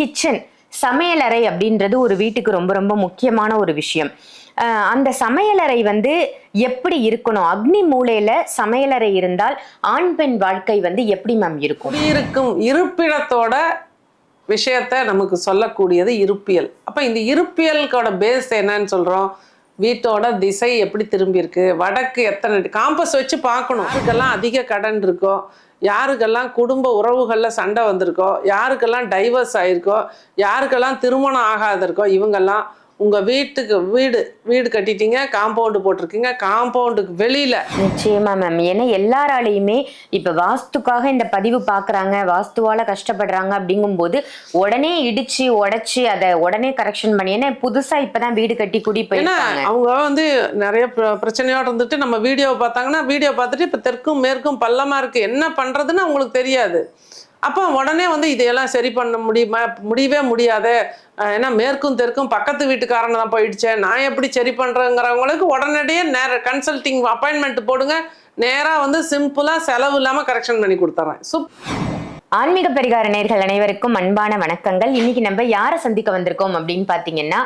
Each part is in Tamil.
கிச்சன் சமையலறை அப்படின்றது ஒரு வீட்டுக்கு ரொம்ப ரொம்ப முக்கியமான ஒரு விஷயம். அந்த சமையலறை வந்து எப்படி இருக்கணும்? அக்னி மூலையில சமையலறை இருந்தால் ஆண் பெண் வாழ்க்கை வந்து எப்படி மேம் இருக்கும்? இருக்கும் இருப்பிடத்தோட விஷயத்த நமக்கு சொல்லக்கூடியது இருப்பியல். அப்போ இந்த இருப்பியலுக்கோட பேஸ் என்னன்னு சொல்கிறோம் வீட்டோட திசை எப்படி திரும்பியிருக்கு? வடக்கு எத்தனை காம்பஸ் வச்சு பார்க்கணும். யாருக்கெல்லாம் அதிக கடன் இருக்கோ யாருக்கெல்லாம் குடும்ப உறவுகளில் சண்டை வந்திருக்கோ யாருக்கெல்லாம் டைவர்ஸ் ஆயிருக்கோ யாருக்கெல்லாம் திருமணம் ஆகாத இருக்கோ இவங்கெல்லாம் உங்கள் வீட்டுக்கு வீடு வீடு கட்டிட்டீங்க காம்பவுண்டு போட்டிருக்கீங்க காம்பவுண்டுக்கு வெளியில். நிச்சயமா மேம் ஏன்னா எல்லாராலையுமே இப்ப வாஸ்துக்காக இந்த பதிவு பாக்குறாங்க வாஸ்துவால கஷ்டப்படுறாங்க அப்படிங்கும்போது உடனே இடிச்சு உடைச்சு அதை உடனே கரெக்ஷன் பண்ணி ஏன்னா புதுசா இப்பதான் வீடு கட்டி குடி ஏன்னா போயிருக்காங்க. அவங்க வந்து நிறைய பிர- பிரச்சனையோட இருந்துட்டு நம்ம வீடியோ பார்த்தாங்கன்னா வீடியோ பார்த்துட்டு இப்போ தெற்கும் மேற்கும் பள்ளமா இருக்கு. என்ன பண்றதுன்னு அவங்களுக்கு தெரியாது. அப்போ உடனே வந்து இதையெல்லாம் சரி பண்ண முடியுமா? முடியவே முடியாது. ஏன்னா மேற்கும் தெற்கும் பக்கத்து வீட்டுக்காரன் தான் போயிடுச்சே. நான் எப்படி சரி பண்றேங்கிறவங்களுக்கு உடனடியே நேர கன்சல்டிங் அப்பாயின்மெண்ட் போடுங்க. நேரா வந்து சிம்பிளா செலவு இல்லாம கரெக்ஷன் பண்ணி கொடுத்துட்றேன் சூப் ஆன்மீக பரிகார நேர்கள் அனைவருக்கும் அன்பான வணக்கங்கள். இன்னைக்கு நம்ம யாரை சந்திக்க வந்திருக்கோம் அப்படின்னு பாத்தீங்கன்னா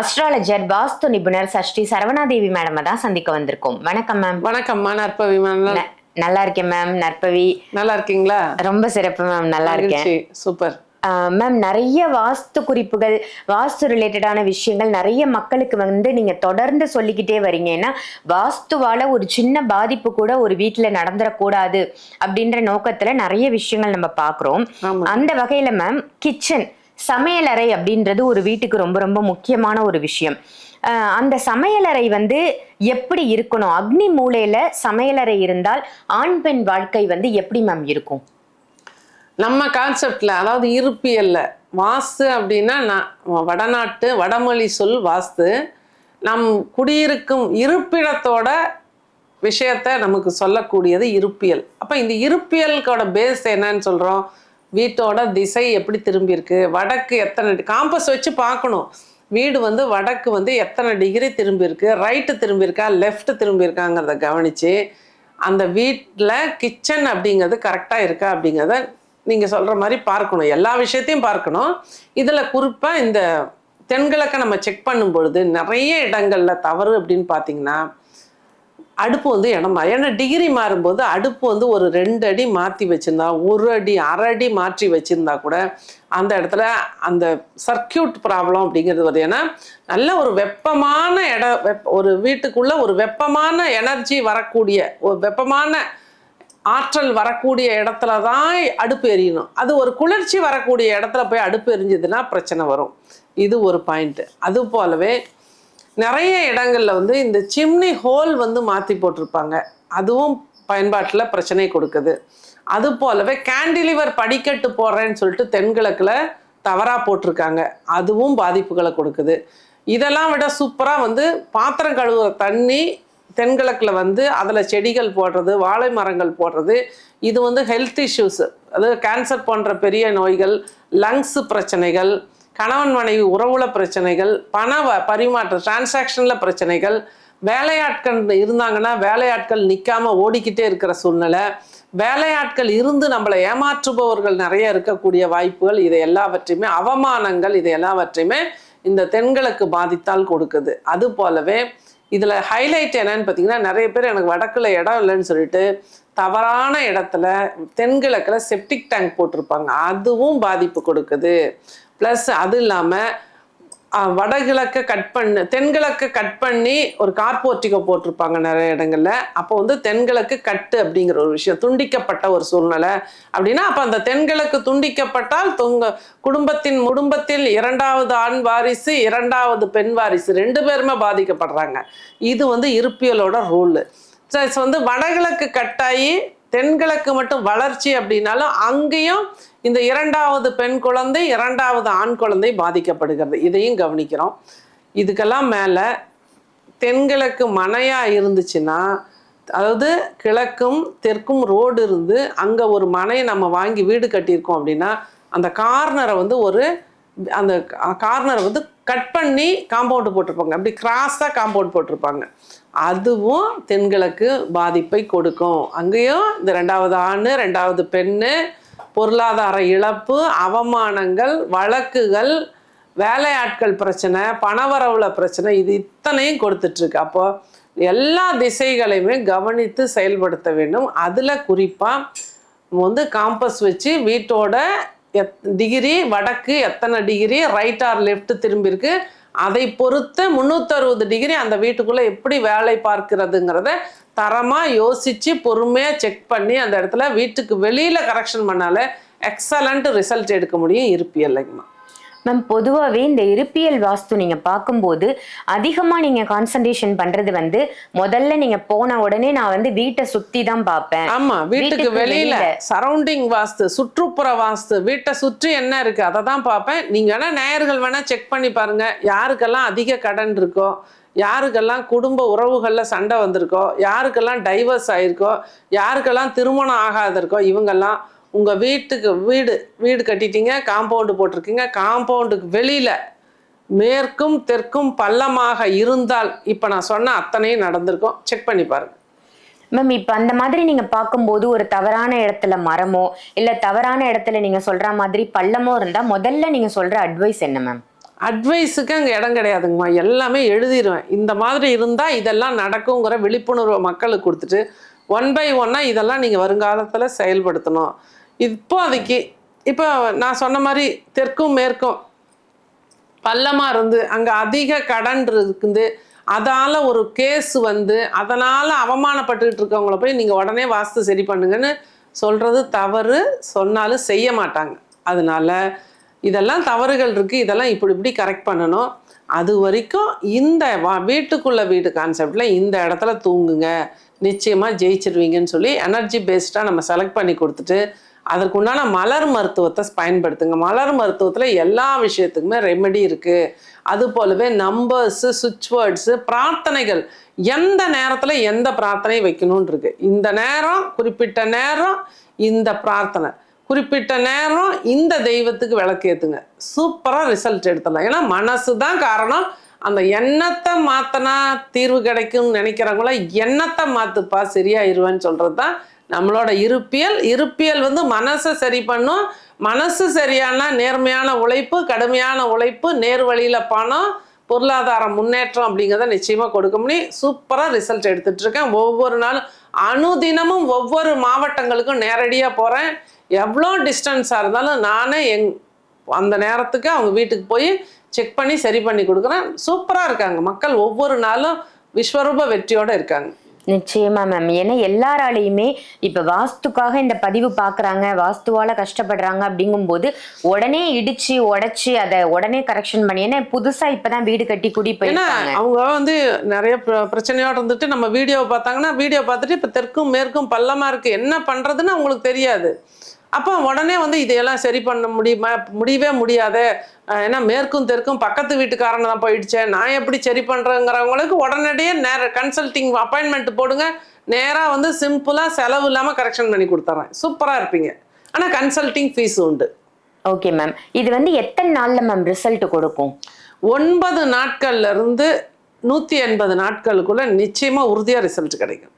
அஸ்ட்ராலஜர் வாஸ்து நிபுணர் சஷ்டி சரவணாதேவி மேடம் தான் சந்திக்க வந்திருக்கோம். வணக்கம் மேம் வணக்கம்மா நற்பவி மேம் நல்லா- இருக்கேன் மேம் நற்பவி. நல்லா இருக்கீங்களா? ரொம்ப சிறப்பு மேம் நல்லா இருக்கேன். சூப்பர். மேம் நிறைய வாஸ்து குறிப்புகள் வாஸ்து ரிலேட்டடான விஷயங்கள் நிறைய மக்களுக்கு வந்து நீங்க தொடர்ந்து சொல்லிக்கிட்டே வரீங்க. ஏன்னா வாஸ்துவால ஒரு சின்ன பாதிப்பு கூட ஒரு வீட்டுல நடந்துடக்கூடாது அப்படின்ற நோக்கத்துல நிறைய விஷயங்கள் நம்ம பாக்குறோம். ஆமா. அந்த வகையில மேம் கிச்சன் சமையலறை அப்படின்றது ஒரு வீட்டுக்கு ரொம்ப ரொம்ப முக்கியமான ஒரு விஷயம். அந்த சமையலறை வந்து எப்படி இருக்கணும்? அக்னி மூலையில சமையலறை இருந்தால் ஆண் பெண் வாழ்க்கை வந்து எப்படி மேம் இருக்கும்? நம்ம கான்செப்ட்ல அதாவது இருப்பியல்ல வாஸ்து அப்படின்னா நான் வடநாட்டு வடமொழி சொல் வாஸ்து. நம் குடியிருக்கும் இருப்பிடத்தோட விஷயத்த நமக்கு சொல்லக்கூடியது இருப்பியல். அப்போ இந்த இருப்பியலுக்கோட பேஸ் என்னன்னு சொல்கிறோம் வீட்டோட திசை எப்படி திரும்பியிருக்கு? வடக்கு எத்தனை காம்பஸ் வச்சு பார்க்கணும். வீடு வந்து வடக்கு வந்து எத்தனை டிகிரி திரும்பியிருக்கு? ரைட்டு திரும்பியிருக்கா? லெஃப்ட்டு லெஃப்ட் கவனித்து அந்த வீட்டில் கிச்சன் அப்படிங்கிறது கரெக்டாக இருக்கா அப்படிங்கிறத நீங்கள் சொல்கிற மாதிரி பார்க்கணும். எல்லா விஷயத்தையும் பார்க்கணும். இதில் குறிப்பாக இந்த தென்கிழக்கை நம்ம செக் பண்ணும் பொழுது நிறைய இடங்களில் தவறு அப்படின்னு பார்த்தீங்கன்னா அடுப்பு வந்து இடம் ஏன்னா டிகிரி மாறும்போது அடுப்பு வந்து ஒரு ரெண்டு அடி மாற்றி வச்சுருந்தா ஒரு அடி அரை அடி மாற்றி வச்சுருந்தா கூட அந்த இடத்துல அந்த சர்க்கியூட் ப்ராப்ளம் அப்படிங்கிறது வருது. ஏன்னா நல்ல ஒரு வெப்பமான இடம் வெப்ப ஒரு வீட்டுக்குள்ளே ஒரு வெப்பமான எனர்ஜி வரக்கூடிய ஒரு வெப்பமான ஆற்றல் வரக்கூடிய இடத்துல தான் அடுப்பு எரியணும். அது ஒரு குளிர்ச்சி வரக்கூடிய இடத்துல போய் அடுப்பு எரிஞ்சதுன்னா பிரச்சனை வரும். இது ஒரு பாயிண்ட்டு அது போலவே நிறைய இடங்களில் வந்து இந்த சிம்னி ஹோல் வந்து மாற்றி போட்டிருப்பாங்க. அதுவும் பயன்பாட்டில் பிரச்சனை கொடுக்குது. அது போலவே கேண்டிலிவர் படிக்கட்டு போடுறேன்னு சொல்லிட்டு தென்கிழக்கில் தவறாக போட்டிருக்காங்க. அதுவும் பாதிப்புகளை கொடுக்குது. இதெல்லாம் விட சூப்பராக வந்து பாத்திரம் கழுவுற தண்ணி தென்கிழக்கில் வந்து அதில் செடிகள் போடுறது வாழை மரங்கள் போடுறது இது வந்து ஹெல்த் இஷ்யூஸ் அதாவது கேன்சர் போன்ற பெரிய நோய்கள் லங்ஸ் பிரச்சனைகள் கணவன் மனைவி உறவுல பிரச்சனைகள் பண வ- பரிமாற்ற டிரான்சாக்ஷனில் பிரச்சனைகள் வேலையாட்கள் இருந்தாங்கன்னா வேலையாட்கள் நிற்காம ஓடிக்கிட்டே இருக்கிற சூழ்நிலை வேலையாட்கள் இருந்து நம்மளை ஏமாற்றுபவர்கள் நிறைய இருக்கக்கூடிய வாய்ப்புகள் இதை எல்லாவற்றையுமே அவமானங்கள் இதை எல்லாவற்றையுமே இந்த தென்கிழக்கு பாதித்தால் கொடுக்குது. அது போலவே இதில் ஹைலைட் என்னன்னு பார்த்தீங்கன்னா நிறைய பேர் எனக்கு வடக்கில் இடம் இல்லைன்னு சொல்லிட்டு தவறான இடத்துல தென்கிழக்கில் செப்டிக் டேங்க் போட்டிருப்பாங்க. அதுவும் பாதிப்பு கொடுக்குது. ப்ளஸ் அது இல்லாமல் வடகிழக்க கட் பண்ண தென்கிழக்கு கட் பண்ணி ஒரு கார்போர்ட்டிகோ போட்டிருப்பாங்க நிறைய இடங்களில். அப்போ வந்து தென்கிழக்கு கட்டு அப்படிங்கிற ஒரு விஷயம் துண்டிக்கப்பட்ட ஒரு சூழ்நிலை. அப்படின்னா அப்போ அந்த தென்கிழக்கு துண்டிக்கப்பட்டால் தொங்க குடும்பத்தின் குடும்பத்தில் இரண்டாவது ஆண் வாரிசு இரண்டாவது பெண் வாரிசு ரெண்டு பேருமே பாதிக்கப்படுறாங்க. இது வந்து இருப்பியலோட ரூலு வந்து வடகிழக்கு கட்டாயி தென்கிழக்கு மட்டும் வளர்ச்சி அப்படின்னாலும் அங்கேயும் இந்த இரண்டாவது பெண் குழந்தை இரண்டாவது ஆண் குழந்தை பாதிக்கப்படுகிறது. இதையும் கவனிக்கிறோம். இதுக்கெல்லாம் மேலே தென்கிழக்கு மனையாக இருந்துச்சுன்னா அதாவது கிழக்கும் தெற்கும் ரோடு இருந்து அங்கே ஒரு மனையை நம்ம வாங்கி வீடு கட்டியிருக்கோம் அப்படின்னா அந்த கார்னரை வந்து ஒரு அந்த கார்னரை வந்து கட் பண்ணி காம்பவுண்டு போட்டிருப்பாங்க. அப்படி கிராஸாக காம்பவுண்ட் போட்டிருப்பாங்க. அதுவும் தென்கிழக்கு பாதிப்பை கொடுக்கும். அங்கேயும் இந்த ரெண்டாவது ஆண் ரெண்டாவது பெண்ணு பொருளாதார இழப்பு அவமானங்கள் வழக்குகள் வேலையாட்கள் பிரச்சனை பணவரவுல பிரச்சனை இது இத்தனையும் கொடுத்துட்ருக்கு. அப்போது அப்போ எல்லா திசைகளையுமே கவனித்து செயல்படுத்த வேண்டும். அதில் குறிப்பாக வந்து காம்பஸ் வச்சு வீட்டோட எத் டிகிரி வடக்கு எத்தனை டிகிரி ரைட் ஆர் லெஃப்ட் திரும்பியிருக்கு. அதை பொறுத்து முந்நூற்றறுபது டிகிரி அந்த வீட்டுக்குள்ளே எப்படி வேலை பார்க்கிறதுங்கிறத தரமாக யோசித்து பொறுமையாக செக் பண்ணி அந்த இடத்துல வீட்டுக்கு வெளியில் கரெக்ஷன் பண்ணாலே எக்ஸலண்ட் ரிசல்ட் எடுக்க முடியும் இருப்பியல்லைங்கம்மா மேம் பொதுவாகவே இந்த இருப்பியல் வாஸ்து நீங்க பார்க்கும்போது அதிகமா நீங்க கான்சன்ட்ரேஷன் பண்றது வந்து முதல்ல நீங்க போன உடனே நான் வந்து வீட்டை சுத்தி தான் பார்ப்பேன். ஆமா வீட்டுக்கு வெளியில. சரௌண்டிங் வாஸ்து சுற்றுப்புற வாஸ்து வீட்டை சுற்றி என்ன இருக்கு அதை தான் பார்ப்பேன். நீங்க வேணா நேயர்கள் வேணா செக் பண்ணி பாருங்க. யாருக்கெல்லாம் அதிக கடன் இருக்கோ யாருக்கெல்லாம் குடும்ப உறவுகள்ல சண்டை வந்திருக்கோ யாருக்கெல்லாம் டைவர்ஸ் ஆயிருக்கோ யாருக்கெல்லாம் திருமணம் ஆகாத இருக்கோ இவங்கெல்லாம் உங்க வீட்டுக்கு வீடு வீடு கட்டிட்டீங்க காம்பவுண்டு போட்டிருக்கீங்க காம்பவுண்டுக்கு வெளியில மேற்கும் தெற்கும் பள்ளமாக இருந்தால் இப்ப நான் சொன்ன அத்தனையும் நடந்திருக்கும். செக் பண்ணி பாருங்க. மேம் இப்ப அந்த மாதிரி நீங்க பார்க்கும்போது ஒரு தவறான இடத்துல மரமோ இல்ல தவறான இடத்துல நீங்க சொல்ற மாதிரி பள்ளமோ இருந்தா முதல்ல நீங்க சொல்ற அட்வைஸ் என்ன மேம் அட்வைஸுக்கு அங்கே இடம் கிடையாதுங்கம்மா. எல்லாமே எழுதிடுவேன் இந்த மாதிரி இருந்தால் இதெல்லாம் நடக்குங்கிற விழிப்புணர்வை மக்களுக்கு கொடுத்துட்டு ஒன் பை ஒன்னாக இதெல்லாம் நீங்கள் வருங்காலத்தில் செயல்படுத்தணும். இப்போதைக்கு இப்போ நான் சொன்ன மாதிரி தெற்கும் மேற்கும் பள்ளமாக இருந்து அங்கே அதிக கடன் இருக்குது. அதால் ஒரு கேஸ் வந்து அதனால் அவமானப்பட்டுக்கிட்டு இருக்கவங்கள போய் நீங்கள் உடனே வாஸ்து சரி பண்ணுங்கன்னு சொல்கிறது தவறு சொன்னாலும் செய்ய மாட்டாங்க. அதனால இதெல்லாம் தவறுகள் இருக்குது இதெல்லாம் இப்படி இப்படி கரெக்ட் பண்ணணும். அது வரைக்கும் இந்த வா வீட்டுக்குள்ள வீடு கான்செப்டில் இந்த இடத்துல தூங்குங்க. நிச்சயமாக ஜெயிச்சிருவீங்கன்னு சொல்லி எனர்ஜி பேஸ்டாக நம்ம செலக்ட் பண்ணி கொடுத்துட்டு அதற்குண்டான மலர் மருத்துவத்தை பயன்படுத்துங்க. மலர் மருத்துவத்தில் எல்லா விஷயத்துக்குமே ரெமெடி இருக்குது அது போலவே நம்பர்ஸு சுவிட்ச் வேர்ட்ஸு பிரார்த்தனைகள். எந்த நேரத்தில் எந்த பிரார்த்தனை வைக்கணும்னு இருக்கு இந்த நேரம் குறிப்பிட்ட நேரம் இந்த பிரார்த்தனை. குறிப்பிட்ட நேரம் இந்த தெய்வத்துக்கு விளக்கேத்துங்க சூப்பராக ரிசல்ட் எடுத்துடலாம். ஏன்னா மனசு தான் காரணம். அந்த எண்ணத்தை மாற்றினா தீர்வு கிடைக்கும்னு நினைக்கிறவங்கள எண்ணத்தை மாற்றுப்பா சரியாயிருவேன்னு சொல்கிறது தான் நம்மளோட இருப்பியல் இருப்பியல் வந்து மனசை சரி பண்ணும். மனசு சரியான நேர்மையான உழைப்பு கடுமையான உழைப்பு நேர் வழியில் பணம் பொருளாதார முன்னேற்றம் அப்படிங்கிறத நிச்சயமாக கொடுக்க முடியும். சூப்பராக ரிசல்ட் எடுத்துகிட்ருக்கேன் ஒவ்வொரு நாளும் அனுதினமும் ஒவ்வொரு மாவட்டங்களுக்கும் நேரடியாக போகிறேன் எவ்வளோ டிஸ்டன்ஸாக இருந்தாலும் நானே எங் அந்த நேரத்துக்கு அவங்க வீட்டுக்கு போய் செக் பண்ணி சரி பண்ணி கொடுக்குறேன். சூப்பராக இருக்காங்க. மக்கள் ஒவ்வொரு நாளும் விஸ்வரூப வெற்றியோடு இருக்காங்க. நிச்சயமா மேம் ஏன்னா எல்லாராலையுமே இப்ப வாஸ்துக்காக இந்த பதிவு பாக்குறாங்க வாஸ்துவால கஷ்டப்படுறாங்க அப்படிங்கும்போது உடனே இடிச்சு உடைச்சு அதை உடனே கரெக்ஷன் பண்ணி ஏன்னா புதுசா இப்பதான் வீடு கட்டி குடி போயிருக்காங்க. அவங்க வந்து நிறைய பிர- பிரச்சனையோட இருந்துட்டு நம்ம வீடியோ பார்த்தாங்கன்னா வீடியோ பார்த்துட்டு இப்போ தெற்கும் மேற்கும் பள்ளமா இருக்கு. என்ன பண்றதுன்னு அவங்களுக்கு தெரியாது. அப்போ உடனே வந்து இதையெல்லாம் சரி பண்ண முடியுமா? முடியவே முடியாது. ஏன்னா மேற்கும் தெற்கும் பக்கத்து வீட்டுக்காரன் தான் போயிடுச்சேன் நான் எப்படி சரி பண்றேங்கிறவங்களுக்கு உடனடியே நேர கன்சல்டிங் அப்பாயின்மெண்ட் போடுங்க. நேரா வந்து சிம்பிளா செலவு இல்லாம கரெக்ஷன் பண்ணி கொடுத்துட்றேன் சூப்பரா இருப்பீங்க. ஆனா கன்சல்டிங் ஃபீஸ் உண்டு. ஓகே மேம் இது வந்து எத்தனை நாள்ல மேம் ரிசல்ட் கொடுக்கும்? ஒன்பது நாட்கள்ல இருந்து நூத்தி எண்பது நாட்களுக்குள்ள நிச்சயமா உறுதியா ரிசல்ட் கிடைக்கும்.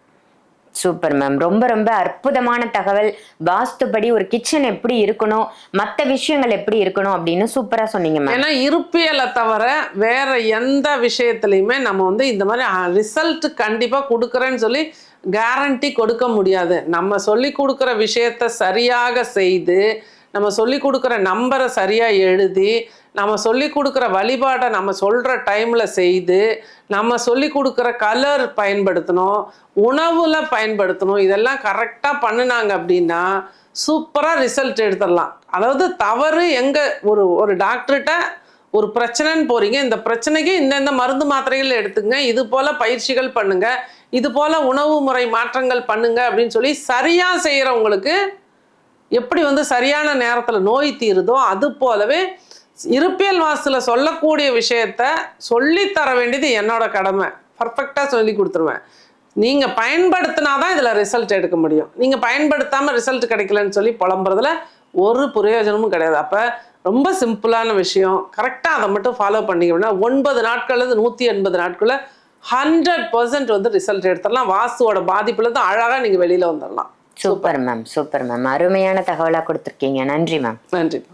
சூப்பர் மேம் ரொம்ப ரொம்ப அற்புதமான தகவல். வாஸ்துபடி ஒரு கிச்சன் எப்படி இருக்கணும் மற்ற விஷயங்கள் எப்படி இருக்கணும் அப்படின்னு சூப்பரா சொன்னீங்க மேம். ஏன்னா இருப்பியலை தவிர வேற எந்த விஷயத்துலையுமே நம்ம வந்து இந்த மாதிரி ரிசல்ட் கண்டிப்பா கொடுக்குறேன்னு சொல்லி கேரண்டி கொடுக்க முடியாது. நம்ம சொல்லி கொடுக்குற விஷயத்த சரியாக செய்து நம்ம சொல்லி கொடுக்குற நம்பரை சரியா எழுதி நம்ம சொல்லி கொடுக்குற வழிபாடை நம்ம சொல்கிற டைமில் செய்து நம்ம சொல்லி கொடுக்குற கலர் பயன்படுத்தணும் உணவில் பயன்படுத்தணும் இதெல்லாம் கரெக்டாக பண்ணுனாங்க அப்படின்னா சூப்பராக ரிசல்ட் எடுத்துடலாம். அதாவது தவறு எங்கே ஒரு ஒரு டாக்டர்கிட்ட ஒரு பிரச்சனைன்னு போகிறீங்க இந்த பிரச்சனைக்கு இந்தந்த மருந்து மாத்திரைகள் எடுத்துங்க இது போல் பயிற்சிகள் பண்ணுங்கள் இது போல் உணவு முறை மாற்றங்கள் பண்ணுங்க அப்படின்னு சொல்லி சரியாக செய்கிறவங்களுக்கு எப்படி வந்து சரியான நேரத்தில் நோய் தீருதோ அது போலவே இருப்பியல் வாஸ்துல சொல்லக்கூடிய விஷயத்த சொல்லித் தர வேண்டியது என்னோட கடமை. பர்ஃபெக்டாக சொல்லி கொடுத்துருவேன். நீங்க பயன்படுத்தினாதான் இதுல ரிசல்ட் எடுக்க முடியும். நீங்க பயன்படுத்தாம ரிசல்ட் கிடைக்கலன்னு சொல்லி புலம்புறதுல ஒரு பிரயோஜனமும் கிடையாது. அப்ப ரொம்ப சிம்பிளான விஷயம். கரெக்டாக அதை மட்டும் ஃபாலோ பண்ணிக்கணும்னா ஒன்பது நாட்கள்லேருந்து நூற்றி எண்பது நாட்குள்ள ஹண்ட்ரட் பர்சன்ட் வந்து ரிசல்ட் எடுத்துடலாம். வாஸ்துவோட பாதிப்புல இருந்து அழகாக நீங்கள் வெளியில் வந்துடலாம். Super ma'am super ma'am. அருமையான தகவலா கொடுத்துருக்கீங்க. நன்றி மேம். நன்றி